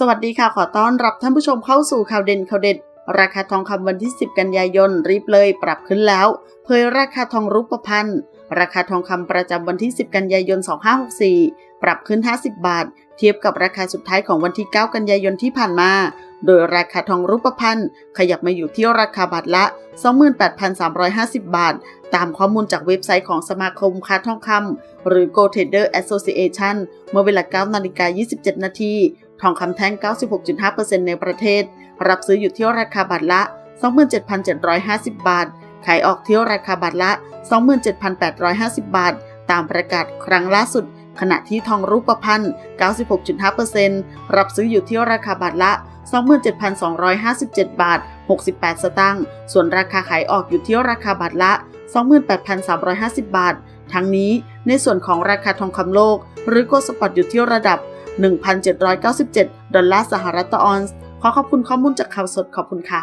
สวัสดีค่ะ ขอต้อนรับท่านผู้ชมเข้าสู่ข่าวเด่นข่าวเด็ด ราคาทองคำวันที่ 10 กันยายนรีบเลยปรับขึ้นแล้ว เผยราคาทองรูปพรรณราคาทองคำประจำวันที่ 10 กันยายน 2564 ปรับขึ้น 50 บาท เทียบกับราคาสุดท้ายของวันที่ 9 กันยายนที่ผ่านมา โดยราคาทองรูปพรรณขยับมาอยู่ที่ราคาบาทละ 28,350 บาท ตามข้อมูลจากเว็บไซต์ของสมาคมค้าทองคำหรือ Gold Trader Association เมื่อเวลา 9 นาฬิกา 27 นาที ทองคำแท่ง 96.5%ในประเทศ รับซื้ออยู่ที่ราคาบาทละ 27,750 บาท ขายออกที่ราคาบาทละ 27,850 บาท ตามประกาศครั้งล่าสุด ขณะที่ทองรูปพรรณ 96.5%รับซื้ออยู่ที่ราคาบาทละ 27,257 บาท 68 สตางค์ ส่วนราคาขายออกอยู่ที่ราคาบาทละ 28,350 บาท ทั้งนี้ในส่วนของราคาทองคำโลก หรือโกลสปอตอยู่ที่ระดับ 1,797 ดอลลาร์สหรัฐต่อออนซ์ ขอขอบคุณข้อมูลจากข่าวสดขอบคุณค่ะ